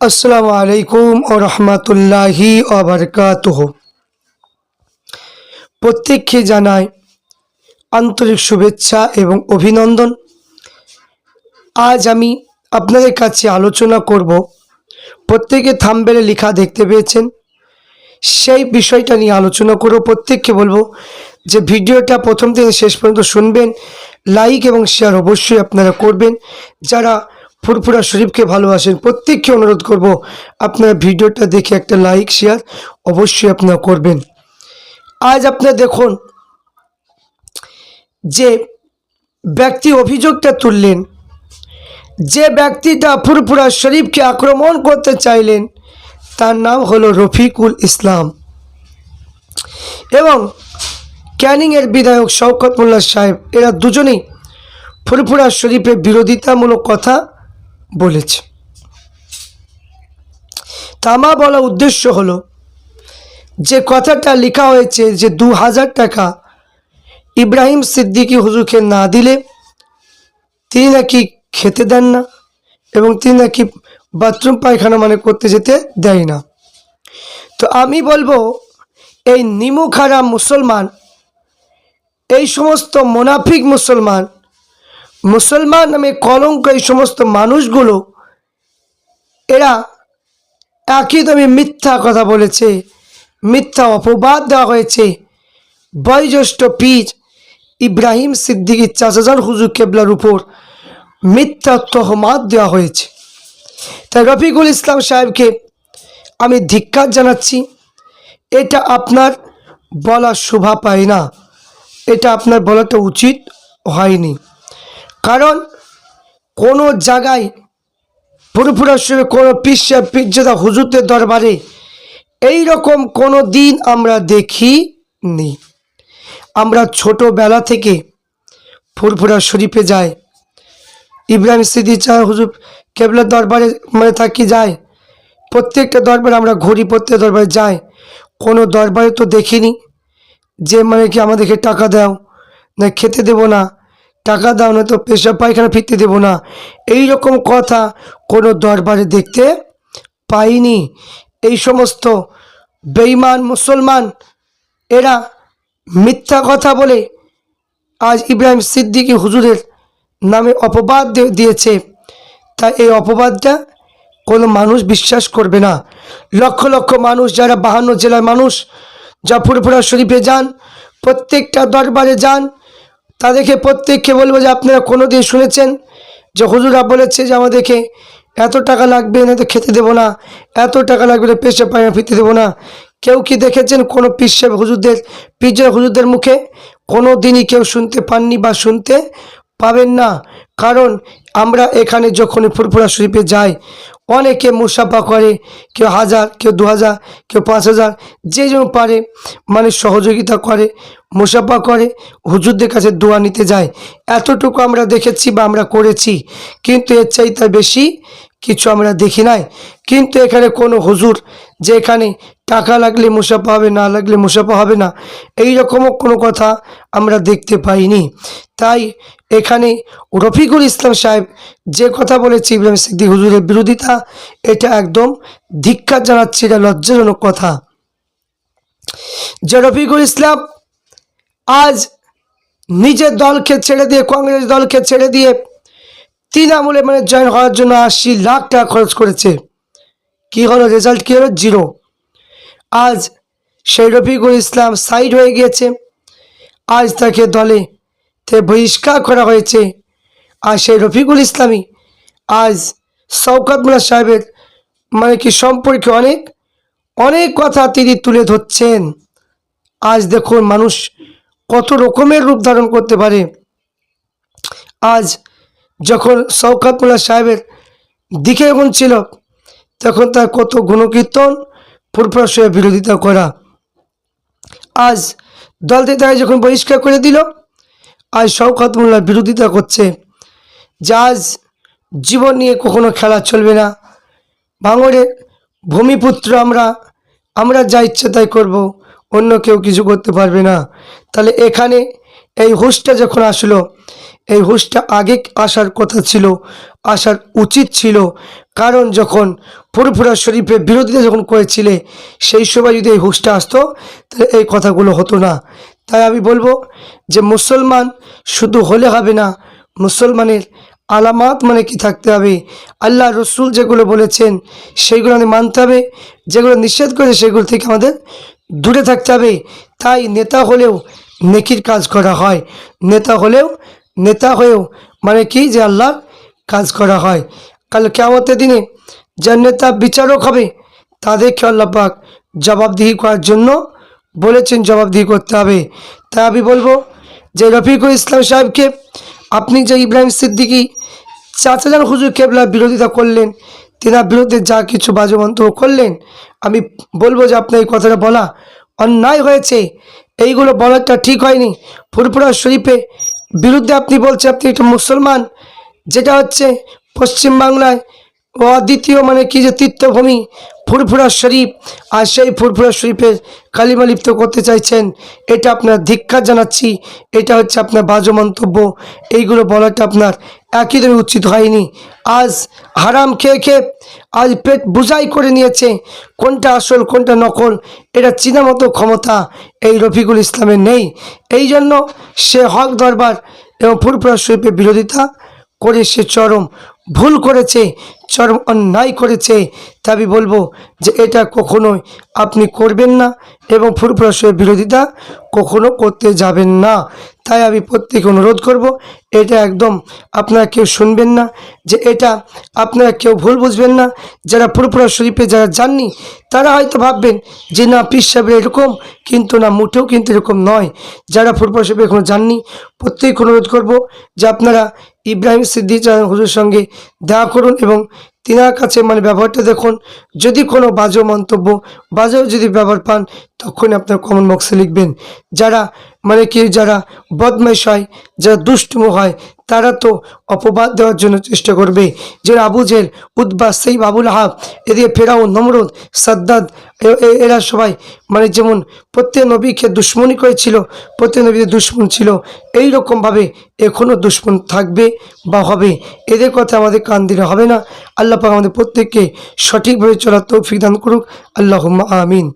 আসসালামু আলাইকুম ও রহমতুল্লাহি অবরকাতুহ প্রত্যেককে জানাই আন্তরিক শুভেচ্ছা এবং অভিনন্দন। আজ আমি আপনাদের কাছে আলোচনা করব, প্রত্যেকে থামবেলে লেখা দেখতে পেয়েছেন, সেই বিষয়টা নিয়ে আলোচনা করব। প্রত্যেককে বলব যে ভিডিওটা প্রথম থেকে শেষ পর্যন্ত শুনবেন, লাইক এবং শেয়ার অবশ্যই আপনারা করবেন। যারা ফুরফুরা শরীফকে ভালোবাসেন। প্রত্যেককে অনুরোধ করব আপনার ভিডিওটা দেখে একটা লাইক শেয়ার অবশ্যই আপনারা করবেন। আজ আপনারা দেখুন যে ব্যক্তি অভিযোগটা তুললেন, যে ব্যক্তিটা ফুরফুরা শরীফকে আক্রমণ করতে চাইলেন, তার নাম হলো রফিকুল ইসলাম। এবং ক্যানিংয়ের বিধায়ক শওকত মোল্লা সাহেব, এরা দুজনেই ফুরফুরা শরীফের বিরোধিতামূলক কথা বলেছে। তামা বলা উদ্দেশ্য হলো, যে কথাটা লেখা হয়েছে যে দু হাজার টাকা ইব্রাহিম সিদ্দিকী হুজুরকে না দিলে তিনি নাকি খেতে দেন না এবং তিনি নাকি বাথরুম পায়খানা মানে করতে যেতে দেয় না। তো আমি বলব, এই নিমুখারা মুসলমান, এই সমস্ত মোনাফিক মুসলমান মুসলমান নামে কলঙ্ক এই সমস্ত মানুষগুলো, এরা একই দামে মিথ্যা কথা বলেছে, মিথ্যা অপবাদ দেওয়া হয়েছে। বয়োজ্যেষ্ঠ পীর ইব্রাহিম সিদ্দিকি চাচাজান হুজুর কেবলার উপর মিথ্যা তহমাত দেওয়া হয়েছে। তাই রফিকুল ইসলাম সাহেবকে আমি ধিক্কার জানাচ্ছি, এটা আপনার বলা শোভা পায় না, এটা আপনার বলাটা উচিত হয়নি। কারণ কোনো জায়গায় পুরোপুরা শুরু কোনো পিসা পিজ্জাদা হুজুরদের দরবারে এই রকম কোনো দিন আমরা দেখি নি আমরা ছোটোবেলা থেকে ফুরফুরা শরীফে যাই। ইব্রাহিম সিদ্দি চা হুজুর কেবলার দরবারে মানে থাকি যায়? প্রত্যেকটা দরবারে আমরা ঘড়ি প্রত্যেক দরবারে যাই। কোনো দরবারে তো দেখিনি যে মানে কি আমাদেরকে টাকা দাও, না খেতে দেবো না। টাকা দাও না তো পেশা পায়খানা ফিরতে দেবো না। এই রকম কথা কোনো দরবারে দেখতে পাইনি। এই সমস্ত বেঈমান মুসলমান, এরা মিথ্যা কথা বলে আজ ইব্রাহিম সিদ্দিকী হুজুরের নামে অপবাদ দিয়েছে। তাই এই অপবাদটা কোনো মানুষ বিশ্বাস করবে না। লক্ষ লক্ষ মানুষ, যারা বাহান্ন জেলার মানুষ, যা ফুরফুরা শরীফে যান, প্রত্যেকটা দরবারে যান তাদেরকে প্রত্যেককে বলব যে আপনারা কোনো দিন শুনেছেন যে হুজুরা বলেছে যে আমাদেরকে এত টাকা লাগবে না তো খেতে দেবো না, এত টাকা লাগবে না পেশা পায়না ফিরতে দেবো না। কেউ কি দেখেছেন কোনো পিসেব হুজুরদের পিজের হুজুরদের মুখে কোনো দিনই কেউ শুনতে পাননি বা শুনতে পাবেন না? কারণ আমরা এখানে যখন ফুরফুরা শরীফে যাই অনেকে মুসাফা করে, কেউ হাজার, কেউ দু হাজার, কেউ পাঁচ হাজার, যে যেমন পারে মানে সহযোগিতা করে, মুসাফা করে, হুজুরদের কাছে দোয়া নিতে যায়। এতটুকু আমরা দেখেছি বা আমরা করেছি, কিন্তু এর চাইতে বেশি কিছু আমরা দেখি নাই। কিন্তু এখানে কোনো হুজুর যে এখানে টাকা লাগলে মুসাফা হবে, না লাগলে মুসাফা হবে না এই রকমও কোনো কথা আমরা দেখতে পাইনি। তাই এখানে রফিকুল ইসলাম সাহেব যে কথা বলেছে ইব্রাহিম সিদ্দিক হুজুরের বিরোধিতা, এটা একদম ধিক্কার জানাচ্ছে, এটা লজ্জাজনক কথা। যে রফিকুল ইসলাম আজ নিজের দলকে ছেড়ে দিয়ে, কংগ্রেস দলকে ছেড়ে দিয়ে তৃণমূলে মানে জয়েন হওয়ার জন্য আশি লাখ টাকা খরচ করেছে। কি হলো? রেজাল্ট কী হলো? জিরো আজ সেই রফিকুল ইসলাম সাইড হয়ে গিয়েছে। আজ তাকে দলে তে বহিষ্কার করা হয়েছে। আর সেই রফিকুল ইসলামী আজ শওকত মোল্লা সাহেবের মানে কি সম্পর্কে অনেক অনেক কথা তিনি তুলে ধরছেন। আজ দেখুন মানুষ কত রকমের রূপ ধারণ করতে পারে। আজ যখন শওকত মোল্লা সাহেবের দিকে যখন ছিল, তখন তার কত গুণকীর্তন, ফুরফুরা বিরোধিতা করা। আজ দল থেকে তাকে যখন বহিষ্কার করে দিল আজ শওকত মোল্লার বিরোধিতা করছে, যে আজ জীবন নিয়ে কখনো খেলা চলবে না। ভাঙড়ের ভূমিপুত্র আমরা আমরা যা ইচ্ছে তাই করব, অন্য কেউ কিছু করতে পারবে না। তাহলে এখানে এই হুশটা যখন আসলো, এই হুশটা আগে আসার কথা ছিল, আসার উচিত ছিল। কারণ যখন ফুরফুরা শরীফের বিরোধিতা যখন করেছিলে, সেই সময় যদি এই হুশটা আসতো, তাহলে এই কথাগুলো হতো না। তাই আমি বলব যে মুসলমান শুধু হলে হবে না, মুসলমানের আলামাত মানে কি থাকতে হবে? আল্লাহ রসুল যেগুলো বলেছেন, সেইগুলো আমাদের মানতে হবে, যেগুলো নিষেধ করে সেগুলো থেকে আমাদের দূরে থাকতে হবে। তাই নেতা হলেও নেকির কাজ করা হয়। নেতা হলেও, নেতা হয়েও মানে কি যে আল্লাহ কাজ করা হয়। কাল কেমতের দিনে যার নেতা বিচারক হবে, তাদেরকে আল্লাহ পাক জবাবদিহি করার জন্য বলেছেন জবাবদিহি করতে হবে। তাই আমি বলব যে রফিকুল ইসলাম সাহেবকে আপনি যে ইব্রাহিম সিদ্দিকী চাচাজান হুজুর কেবলার বিরোধিতা করলেন, তেনার বিরুদ্ধে যা কিছু বাজে মন্তব্য করলেন, আমি বলব যে আপনার এই কথাটা বলা অন্যায় হয়েছে। এইগুলো বলাটা ঠিক হয়নি। ফুরফুরা শরীফে বিরুদ্ধে আপনি বলছেন আপনি একটা মুসলমান, যেটা হচ্ছে পশ্চিমবাংলায় অদ্বিতীয় মানে কি যে তীর্থভূমি? ফুরফুরা শরীফ। আর সেই ফুরফুরা শরীফের কালিমা লিপ্ত করতে চাইছেন। এটা আপনার ধিক্ষার জানাচ্ছি। এটা হচ্ছে আপনার বাজে মন্তব্য। এইগুলো বলাটা আপনার একই একইদমই উচিত হয়নি। আজ হারাম খেয়ে খেয়ে, আজ পেট বুঝাই করে নিয়েছে। কোনটা আসল, কোনটা নকল, এটা চিনা মতো ক্ষমতা এই রফিকুল ইসলামের নেই। এই জন্য সে হক দরবার এবং ফুরফুরা শরীফের বিরোধিতা করে সে চরম ভুল করেছে, চরম অন্যায় করেছে তা আমি বলব যে এটা কখনোই আপনি করবেন না এবং ফুরফুরাসের বিরোধিতা কখনো করতে যাবেন না। তাই আমি প্রত্যেকে অনুরোধ করব, এটা একদম আপনারা কেউ শুনবেন না, যে এটা আপনারা কেউ ভুল বুঝবেন না। যারা ফুরফুরা শরীফে যারা যাননি, তারা হয়তো ভাববেন যে না, পীর সাহেবের এরকম, কিন্তু না মুঠেও কিন্তু এরকম নয়। যারা ফুরফুরা শরীফে এখনও যাননি প্রত্যেক অনুরোধ করব যে আপনারা ইব্রাহিম সিদ্দিক হুজুর সঙ্গে দেখা করুন এবং তিনার কাছে মানে ব্যবহারটা দেখুন। যদি কোনো বাজে মন্তব্য বাজেও যদি ব্যবহার পান তখন আপনার কমন বক্সে লিখবেন। যারা মানে কি, যারা বদমাইশ হয়, যারা দুষ্টুমো হয় তারা তো অপবাদ দেওয়ার জন্য চেষ্টা করবে। যে আবু জেল সেই বাবুল আহাব, এদিকে ফেরাও নমরুদ, সাদ্দাদ এরা সবাই মানে যেমন প্রত্যেক নবীকে দুশ্মনী করেছিল, প্রত্যেক নবীদের দুশ্মন ছিল এই রকমভাবে এখনও দুশ্মন থাকবে বা হবে। এদের কথা আমাদের কান দিলে হবে না। আল্লাহ পাক আমাদের প্রত্যেককে সঠিকভাবে চলার তৌফিক দান করুক। আল্লাহ আমিন।